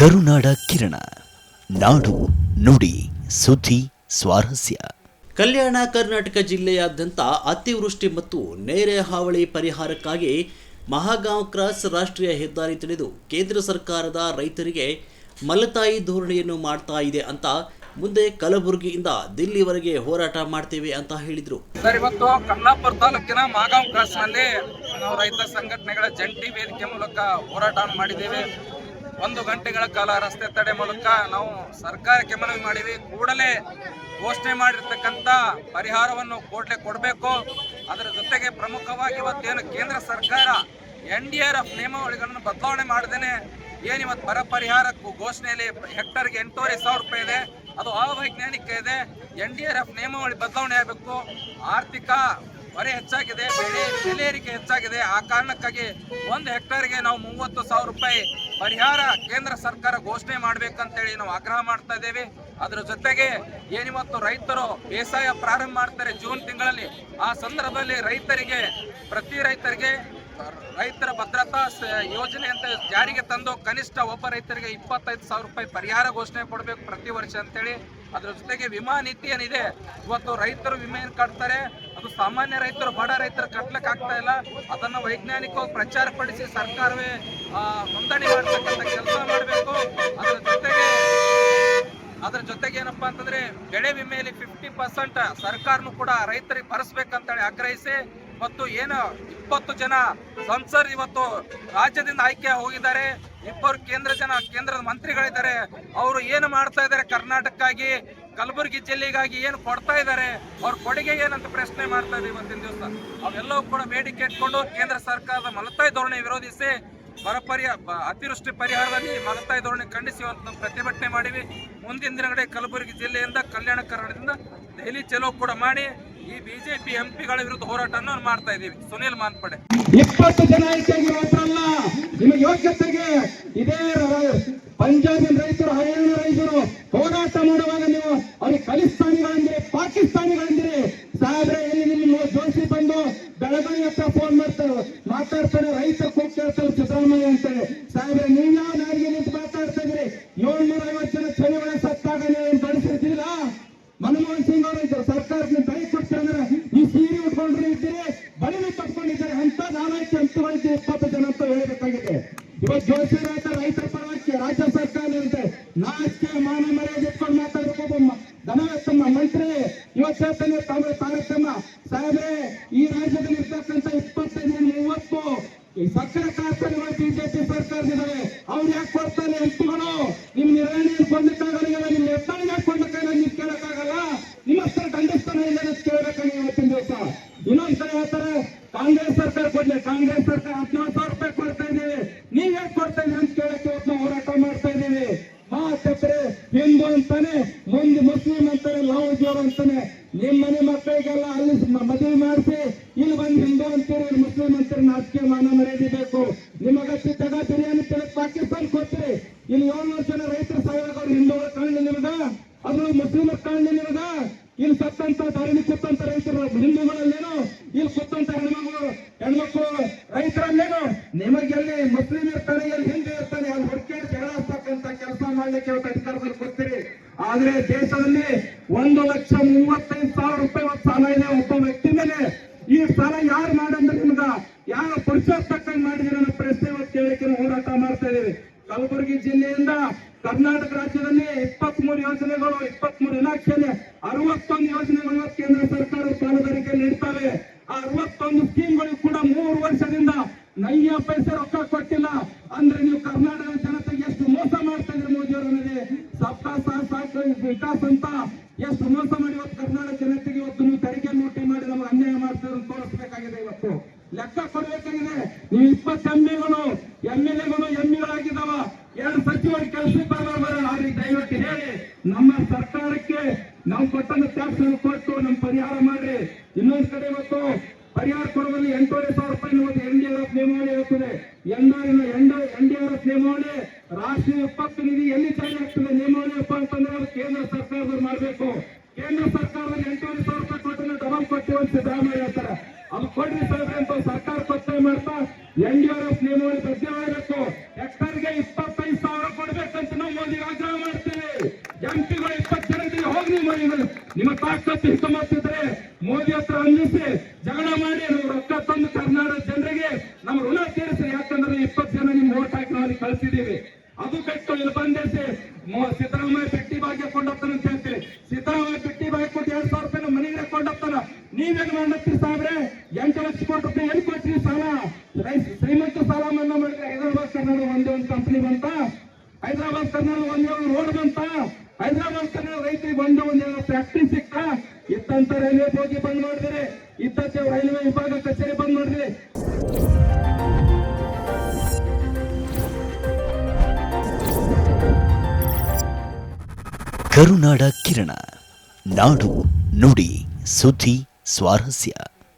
ಕರುನಾಡ ಕಿರಣ. ನಾಡು ನುಡಿ ಸುದ್ದಿ ಸ್ವಾರಸ್ಯ. ಕಲ್ಯಾಣ ಕರ್ನಾಟಕ ಜಿಲ್ಲೆಯಾದ್ಯಂತ ಅತಿವೃಷ್ಟಿ ಮತ್ತು ನೆರೆ ಹಾವಳಿ ಪರಿಹಾರಕ್ಕಾಗಿ ಮಹಾಗಾಂವ್ ಕ್ರಾಸ್ ರಾಷ್ಟ್ರೀಯ ಹೆದ್ದಾರಿ ತಿಳಿದು ಕೇಂದ್ರ ಸರ್ಕಾರದ ರೈತರಿಗೆ ಮಲತಾಯಿ ಧೋರಣೆಯನ್ನು ಮಾಡ್ತಾ ಇದೆ ಅಂತ ಮುಂದೆ ಕಲಬುರಗಿಯಿಂದ ದಿಲ್ಲಿವರೆಗೆ ಹೋರಾಟ ಮಾಡ್ತೇವೆ ಅಂತ ಹೇಳಿದರು. ಸರ್ ಇವತ್ತು ಕನ್ನಾಪುರ ತಾಲೂಕಿನ ಮಾಗಾಂವ್ ಕ್ರಾಸ್ನಲ್ಲಿ ನಾವು ರೈತ ಸಂಘಟನೆಗಳ ಜಂಟಿ ವೇದಿಕೆ ಮೂಲಕ ಹೋರಾಟ ಮಾಡಿದ್ದೇವೆ. ಒಂದು ಗಂಟೆಗಳ ಕಾಲ ರಸ್ತೆ ತಡೆ ಮೂಲಕ ನಾವು ಸರ್ಕಾರಕ್ಕೆ ಮನವಿ ಮಾಡಿವಿ ಕೂಡಲೇ ಘೋಷಣೆ ಮಾಡಿರ್ತಕ್ಕಂಥ ಪರಿಹಾರವನ್ನು ಕೂಡಲೇ ಕೊಡಬೇಕು. ಅದರ ಜೊತೆಗೆ ಪ್ರಮುಖವಾಗಿ ಇವತ್ತೇನು ಕೇಂದ್ರ ಸರ್ಕಾರ ಎನ್ ಡಿ ಆರ್ ಎಫ್ ನಿಯಮಾವಳಿಗಳನ್ನು ಬದಲಾವಣೆ ಮಾಡದೇನೆ ಏನು ಇವತ್ತು ಬರ ಪರಿಹಾರಕ್ಕೂ ಘೋಷಣೆಯಲ್ಲಿ ಹೆಕ್ಟರ್ಗೆ ಎಂಟೂವರೆ ಸಾವಿರ ರೂಪಾಯಿ ಇದೆ. ಅದು ಅವೈಜ್ಞಾನಿಕ ಇದೆ. ಎನ್ ಡಿ ಆರ್ ಎಫ್ ನಿಯಮಾವಳಿ ಬದಲಾವಣೆ ಆಗಬೇಕು. ಆರ್ಥಿಕ ಹೊರೆ ಹೆಚ್ಚಾಗಿದೆ. ಬೆಳೆ ಬೆಲೆ ಏರಿಕೆ ಹೆಚ್ಚಾಗಿದೆ. ಆ ಕಾರಣಕ್ಕಾಗಿ ಒಂದು ಹೆಕ್ಟರ್ಗೆ ನಾವು ಮೂವತ್ತು ಸಾವಿರ ರೂಪಾಯಿ ಪರಿಹಾರ ಕೇಂದ್ರ ಸರ್ಕಾರ ಘೋಷಣೆ ಮಾಡ್ಬೇಕಂತೇಳಿ ನಾವು ಆಗ್ರಹ ಮಾಡ್ತಾ ಇದ್ದೇವೆ. ಅದ್ರ ಜೊತೆಗೆ ಏನಿವತ್ತು ರೈತರು ಬೇಸಾಯ ಪ್ರಾರಂಭ ಮಾಡ್ತಾರೆ ಜೂನ್ ತಿಂಗಳಲ್ಲಿ, ಆ ಸಂದರ್ಭದಲ್ಲಿ ರೈತರಿಗೆ, ಪ್ರತಿ ರೈತರಿಗೆ ರೈತರ ಭದ್ರತಾ ಯೋಜನೆ ಅಂತ ಜಾರಿಗೆ ತಂದು ಕನಿಷ್ಠ ಒಬ್ಬ ರೈತರಿಗೆ ಇಪ್ಪತ್ತೈದು ಸಾವಿರ ರೂಪಾಯಿ ಪರಿಹಾರ ಘೋಷಣೆ ಕೊಡಬೇಕು ಪ್ರತಿ ವರ್ಷ ಅಂತೇಳಿ. ಅದ್ರ ಜೊತೆಗೆ ವಿಮಾ ನೀತಿ ಏನಿದೆ, ಇವತ್ತು ರೈತರು ವಿಮೆಯನ್ನು ಕಟ್ತಾರೆ. ಅದು ಸಾಮಾನ್ಯ ರೈತರು, ಬಡ ರೈತರು ಕಟ್ಲಿಕ್ಕೆ ಆಗ್ತಾ ಇಲ್ಲ. ಅದನ್ನು ವೈಜ್ಞಾನಿಕವಾಗಿ ಪ್ರಚಾರಪಡಿಸಿ ಸರ್ಕಾರವೇ ನೋಂದಣಿ ಮಾಡ್ತಕ್ಕಂಥ ಕೆಲಸ ಮಾಡಬೇಕು. ಅದರ ಜೊತೆಗೆ ಅದರ ಜೊತೆಗೆ ಏನಪ್ಪಾ ಅಂತಂದ್ರೆ ಬೆಳೆ ವಿಮೆಯಲ್ಲಿ ಫಿಫ್ಟಿ ಪರ್ಸೆಂಟ್ ಸರ್ಕಾರನು ಕೂಡ ರೈತರಿಗೆ ಭರಿಸ್ಬೇಕಂತೇಳಿ ಆಗ್ರಹಿಸಿ ಮತ್ತು ಏನು ಇಪ್ಪತ್ತು ಜನ ಸಂಸರ್ ಇವತ್ತು ರಾಜ್ಯದಿಂದ ಆಯ್ಕೆ ಹೋಗಿದ್ದಾರೆ. ಇಬ್ಬರು ಕೇಂದ್ರ ಜನ, ಕೇಂದ್ರದ ಮಂತ್ರಿಗಳಿದ್ದಾರೆ. ಅವರು ಏನು ಮಾಡ್ತಾ ಇದ್ದಾರೆ ಕರ್ನಾಟಕಕ್ಕಾಗಿ? ಕಲಬುರಗಿ ಜಿಲ್ಲೆಗಾಗಿ ಏನು ಕೊಡ್ತಾ ಇದ್ದಾರೆ, ಅವ್ರ ಕೊಡುಗೆ ಏನಂತ ಪ್ರಶ್ನೆ ಮಾಡ್ತಾ ಇದ್ದೀವಿ ಇವತ್ತಿನ ದಿವಸ. ಅವೆಲ್ಲವೂ ಕೂಡ ಬೇಡಿಕೆ ಇಟ್ಕೊಂಡು ಕೇಂದ್ರ ಸರ್ಕಾರದ ಮಲತಾಯಿ ಧೋರಣೆ ವಿರೋಧಿಸಿ ಬರ ಪರಿಹಾರ ಬ- ಅತಿವೃಷ್ಟಿ ಪರಿಹಾರದಲ್ಲಿ ಮಲತಾಯಿ ಧೋರಣೆ ಖಂಡಿಸಿ ಇವತ್ತು ಪ್ರತಿಭಟನೆ ಮಾಡಿವಿ ಮುಂದಿನ ದಿನಗಡೆ ಕಲಬುರಗಿ ಜಿಲ್ಲೆಯಿಂದ ಕಲ್ಯಾಣ ಕರ್ನಾಟಕದಿಂದ ದೆಹಲಿ ಚಲೋ ಕೂಡ ಮಾಡಿ ಈ ಬಿಜೆಪಿ ಎಂಪಿಗಳ ವಿರುದ್ಧ ಹೋರಾಟವನ್ನು ಮಾಡ್ತಾ ಇದ್ದೀವಿ. ಸುನಿಲ್ ಮಾನ್ಪಡೆ ಇಪ್ಪತ್ತು ಜನ ಯೋಗ್ಯತೆಗೆ ಇದೇ ಪಂಜಾಬಿನ ರೈತರು ಹರಿಯಾಣ ರೈತರು ಹೋರಾಟ ಮಾಡುವಾಗ ನೀವು ಅವ್ರಿಗೆ ಖಲಿಸ್ತಾನಿಗಳಂದ್ರೆ ಪಾಕಿಸ್ತಾನಿಗಳಂದ್ರೆ, ಸಾಹೇಬ್ರೆ ಎಲ್ಲಿ ಜೋಶಿ ಬಂದು ಬೆಳಗಾವಿ ಹತ್ರ ಫೋನ್ ಮಾಡ್ತಾರೆ? ಮಾತಾಡ್ತಾರೆ ರೈತ ಕೂಗ್ ಕೇಳ್ತಾರೆ ಸಿದ್ದರಾಮಯ್ಯ ಅಂತೇಳಿ ಸಾಹೇಬ್ರೆ ನೀವ್ ಯಾವ ನಾಡಿಗೆ ನಿಂತು ಮಾತಾಡ್ತಾ ಇದ್ರಿ ಏಳ್ನೂರ ಐವತ್ತು ಜನ ಚಳಿವಳಿ ಸತ್ತಾಗ ನೀವು ಮನಮೋಹನ್ ಸಿಂಗ್ ಅವರು ಇದ್ರು ಸರ್ಕಾರದಿಂದ ಬಳಿ ಕೊಡ್ತಾರೆ ಈ ಸೀರೆ ಉಟ್ಕೊಂಡ್ರೆ ಇದ್ದೀರಿ? ಬಳಿನೇ ಕಟ್ಕೊಂಡಿದ್ದಾರೆ ಅಂತ ನಾಲ್ಕು ಅಂತ ಇಪ್ಪತ್ತು ಜನ ಅಂತ ಹೇಳಬೇಕಾಗಿದೆ. ಇವತ್ತು ಜೋಶಿ ರೈತ ರೈತರ ಪರವಾಗಿ ರಾಜ್ಯ ಸರ್ಕಾರ ಇರುತ್ತೆ ನಾಚಿಕೆ ಮಾನ ಮರ್ಯಾದೆ ಇಟ್ಕೊಂಡು ಮಾತಾಡಬೇಕು ಒಬ್ಬ ಮ- ಧನವೆತ್ತಮ್ಮ ಮಂತ್ರಿ ಇವತ್ತು ಹೇಳ್ತಾನೆ ತಾವೇ ತಾರತಮ್ಮ ಸಾಹೇಬ್ರೆ ಈ ರಾಜ್ಯದಲ್ಲಿ ಇರ್ತಕ್ಕಂಥ ಇಪ್ಪತ್ತೈದು ಮೂವತ್ತು ಸಕ್ಕರೆ ಕಾರ್ಖಾನೆಗಳು ಬಿಜೆಪಿ ಸರ್ಕಾರದಿದ್ದಾವೆ ಅವ್ರು ಯಾಕೆ ಕೊಡ್ತಾರೆ ಎಂಪಿಗಳು ನಿಮ್ ನಿರ್ಣಯ ಕೊಂಡಕ್ಕಾಗಲ್ಲ ನಿಮ್ ಎತ್ತಾಳಿಗೆ ಯಾಕೆ ಕೊಂಡಕ್ಕಾಗಲ್ಲ ನೀವು ಕೇಳಕ್ಕಾಗಲ್ಲ? ನಿಮ್ಮ ಹತ್ರ ಖಂಡಿಸ್ತಾನೆ ಇಲ್ಲ ಕೇಳಬೇಕಾಗಿ ಇವತ್ತಿನ ದಿವಸ. ಇನ್ನೊಂದ್ಸಲ ಹೇಳ್ತಾರೆ ಕಾಂಗ್ರೆಸ್ ಸರ್ಕಾರ ಕೊಡ್ಲಿ, ಕಾಂಗ್ರೆಸ್ ಸರ್ಕಾರ ಹದಿನೇಳು ಸಾವಿರ ರೂಪಾಯಿ ಕೊಡ್ತಾ ಇದೀವಿ ನೀವ್ ಯಾಕೆ ಕೊಡ್ತಾ ಅಂತ ಕೇಳಕ್ಕೆ ಇವತ್ತು ಹೋರಾಟ ಮಾಡ್ತಾ ಇದೀವಿ ಮಾತಪ್ರೆ ಹಿಂದೂ ಅಂತಾನೆ, ಮುಂದೆ ಮುಸ್ಲಿಂ ಅಂತಾನೆ ಲವ್ ಜೋರು ಅಂತಾನೆ ನಿಮ್ ಮನೆ ಮಕ್ಕಳಿಗೆಲ್ಲ ಅಲ್ಲಿ ಮದುವೆ ಮಾಡಿಸಿ, ಇಲ್ಲಿ ಬಂದು ಹಿಂದೂ ಅಂತೀರಿ, ಇಲ್ಲಿ ಮುಸ್ಲಿಂ ಅಂತೀರಿ, ನಾಚಿಕೆ, ಮಾನ ಮರ್ಯಾದೆ ಬೇಕು. ನಿಮಗೆ ಸಿದ್ದಾಗ ಬಿರಿಯಾನಿ ತಿನ್ನಕ್ ಪಾಕಿಸ್ತಾನ ಕೊಡ್ತೀರಿ. ಇಲ್ಲಿ ಏಳ್ನೂರು ಜನ ರೈತರು ಸಾವಿರ ಹಿಂದೂಗಳ ಕಾಣಲಿ ನಿಮಗ. ಅದು ಮುಸ್ಲಿಮರ ಕಾಣಲಿ ನಿಮಗ. ಇಲ್ಲಿ ಸತ್ತಂತ ಧರಣಿ ಕೂತಂತ ರೈತರು, ಹಿಂದೂಗಳಲ್ಲೇನು? ಇಲ್ಲಿ ಕೂತಂತ ಹೆಣ್ಮಕ್ಳು ಹೆಣ್ಮಕ್ಳು, ರೈತರಲ್ಲೇನು? ನಿಮಗೆಲ್ಲಿ ಮುಸ್ಲಿಂ ಇರ್ತಾನೆ ಎಲ್ಲಿ ಹಿಂದೂ ಇರ್ತಾನೆ, ಅಲ್ಲಿ ಹುಡುಕಿ ಜಗಳ ಕೆಲಸ ಮಾಡ್ಲಿಕ್ಕೆ ಇವತ್ತು ಅಧಿಕಾರದಲ್ಲಿ ಕೊಡ್ತೀರಿ. ಆದ್ರೆ ದೇಶದಲ್ಲಿ ಒಂದು ಲಕ್ಷ ಮೂವತ್ತೈದು ಸಾವಿರ ರೂಪಾಯಿ ಸಾಲ ಇದೆ. ಒಬ್ಬ ವ್ಯಕ್ತಿ ಮೇಲೆ ಈ ಸಾಲ ಯಾರು ಮಾಡಂದ್ರೆ ನಿಮ್ಗ? ಯಾವ ತಕ್ಕಂಗ್ ಮಾಡಿದಿರ ಅನ್ನೋ ಪ್ರಶ್ನೆ ಇವತ್ತು ಕೇಳಿಕೆ ಹೋರಾಟ ಮಾಡ್ತಾ ಇದೀವಿ ಕಲಬುರಗಿ ಜಿಲ್ಲೆಯಿಂದ ಕರ್ನಾಟಕ ರಾಜ್ಯದಲ್ಲಿ ಇಪ್ಪತ್ತ್ ಮೂರು ಯೋಜನೆಗಳು ಇಪ್ಪತ್ತ್ ಮೂರು ಇಲಾಖೆಯಲ್ಲಿ ಅರವತ್ತೊಂದು ಯೋಜನೆಗಳು ಕೇಂದ್ರ ಸರ್ಕಾರ ಪಾಲುದಾರಿಕೆ ನೀಡ್ತವೆ. ಆ ಅರವತ್ತೊಂದು ಸ್ಕೀಮ್ಗಳು ಕೂಡ ಮೂರು ವರ್ಷದಿಂದ ನಯ್ಯ ಪೈಸೆ ರೊಕ್ಕ ಕೊಟ್ಟಿಲ್ಲ. ಅಂದ್ರೆ ನೀವು ಕರ್ನಾಟಕದ ಜನತೆಗೆ ಎಷ್ಟು ಮೋಸ ಮಾಡ್ತಾ ಇದ್ರಿ ಮೋದಿ ಅವರನ್ನೇ ಸಬ್ಕಾ ಸಾಥ್ ಸಾಥ್ ವಿಕಾಸ್ ಅಂತ ಎಷ್ಟು ಮೋಸ ಮಾಡಿ ಇವತ್ತು ಕರ್ನಾಟಕ ಜನತೆಗೆ ಇವತ್ತು ನೀವು ತೆರಿಗೆ ಲೂಟಿ ಮಾಡಿ ನಮ್ಗೆ ಅನ್ಯಾಯ ಮಾಡ್ತಾರೆ ತೋರಿಸ್ಬೇಕಾಗಿದೆ ಇವತ್ತು. ಲೆಕ್ಕ ಕೊಡ್ಬೇಕಾಗಿದೆ. ನೀವು ಇಪ್ಪತ್ತು ಎಂ ಎಗಳು, ಎಂ ಎಲ್ ಎಗಳು, ಎಂ ಗಳಾಗಿದ್ದಾವ ಎರಡು ಸಚಿವರು ಕೆಲಸಕ್ಕೆ ಬರೋಣ ಅವ್ರಿಗೆ ದಯವಿಟ್ಟು ಹೇಳಿ, ನಮ್ಮ ಸರ್ಕಾರಕ್ಕೆ ನಾವು ಕೊಟ್ಟಂತ ಟ್ಯಾಕ್ಸ್ ಕೊಟ್ಟು ನಮ್ ಪರಿಹಾರ ಮಾಡ್ರಿ. ಇನ್ನೊಂದ್ ಕಡೆ ಇವತ್ತು ಪರಿಹಾರ ಎಂಟೂವರೆ ಸಾವಿರ ರೂಪಾಯಿ ಇವತ್ತು ಎನ್ ಡಿ ಆರ್ ಎಫ್ ನಿರ್ಮಾಣ ಇರುತ್ತದೆ ಎಂಡೂರಿನ ಎನ್ ಡಿ ಆರ್ ಎಫ್ ನಿರ್ಮಾಣ ರಾಷ್ಟ್ರೀಯ ವಿಪತ್ತು ನಿಧಿ ಎಲ್ಲಿ ಜಾರಿ ಆಗ್ತದೆ ನಿರ್ಮಾಣ ಅಂತಂದ್ರೆ ಅದು ಕೇಂದ್ರ ಸರ್ಕಾರದವ್ರು ಮಾಡಬೇಕು. ಕೇಂದ್ರ ಸರ್ಕಾರದಲ್ಲಿ ಎಂಟೂವರೆ ಸಾವಿರ ರೂಪಾಯಿ ಕೊಟ್ಟರೆ ಡಬಲ್ ಕೊಟ್ಟಿವೆ ಅಂತ ಸಿದ್ದರಾಮಯ್ಯ ಹೇಳ್ತಾರೆ. ಅದು ಕೊಡ್ರಿ ಸಾವಿರ ಅಂತ ಸರ್ಕಾರ ಕೊಟ್ಟೆ ಮಾಡ್ತಾ ಎನ್ ಡಿ ಆರ್ ಎಫ್ ನಿರ್ಮಾಣ ಬಗ್ಗೆ ಮಾಡಬೇಕು ಹೆಕ್ಟರ್ಗೆ ಇಪ್ಪತ್ತೈದು ಸಾವಿರ ಕೊಡ್ಬೇಕಂತ ನಾವು ಮೋದಿ ಆಗ್ರಹ ಮಾಡ್ತೀವಿ. ಎಂಪಿಗಳು ಇಪ್ಪತ್ತು ಜನ ಹೋಗಿ ನೀವು ನಿಮ್ಮ ತಾಕತ್ತು ಹಿಡಿದು ಮಾಡ್ತಿದ್ರೆ ಮೋದಿ ಹತ್ರ ಅನ್ನಿಸಿ ಜಗಳ ತಂದು ಕರ್ನಾಟಕ ಜನರಿಗೆ ನಮ್ಮ ಋಣ ತೀರಿಸಿ ಯಾಕಂದ್ರೆ ಇಪ್ಪತ್ತು ಜನ ನಿಮ್ ಓಟ್ ಹಾಕಿ ನಾವು ಕಳಿಸಿದ್ದೀವಿ. ಅದು ಬಿಟ್ಟು ಇಲ್ಲಿ ಬಂದೇಸಿ ಸಿದ್ದರಾಮಯ್ಯ ಬಿಟ್ಟಿ ಭಾಗ್ಯ ಕೊಂಡೋಗ್ತಾನೆ ಅಂತ ಹೇಳ್ತೀರಿ ಸಿದ್ದರಾಮಯ್ಯ ಬಿಟ್ಟಿ ಭಾಗ್ಯ ಕೊಟ್ಟು ಎರಡ್ ಸಾವಿರ ರೂಪಾಯಿ ಮನೆಗೆ ಕೊಂಡೋಗ್ತಾನ ನೀವೇನ್ ಮಾಡತ್ತೀರಿ ಸಾಬ್ರೆ ಎಂಟು ಲಕ್ಷ ಕೋಟಿ ರೂಪಾಯಿ ಎಲ್ಲಿ ಕೊಟ್ರಿ ಸಾಲ? ಶ್ರೀಮಂತ ಸಾಲ ಮನ್ನಾ ಮಾಡಿದ್ರೆ ಹೈದರಾಬಾದ್, ಕರ್ನಾಟಕ ಒಂದೇ ಒಂದು ಕಂಪನಿ ಬಂತ? ಹೈದರಾಬಾದ್, ಕರ್ನಾಟಕ ಒಂದೇ ಒಂದು ರೋಡ್ ಬಂತ? ಹೈದರಾಬಾದ್, ಕರ್ನಾಟಕ ರೈತರಿಗೆ ಒಂದೇ ಒಂದು ಫ್ಯಾಕ್ಟ್ರಿ ಸಿಕ್ತ? ಇತ್ತಂತ ರೈಲ್ವೆ ಬೋಗಿ ಬಂದ್ ಮಾಡಿದ್ರಿ ಇತ್ತಂತೆ ರೈಲ್ವೆ ವಿಭಾಗ ಕಚೇರಿ ಬಂದ್ ಮಾಡಿದ್ರಿ ಕರುನಾಡ ಕಿರಣ, ನಾಡು ನುಡಿ, ಸುದ್ದಿ, ಸ್ವಾರಸ್ಯ.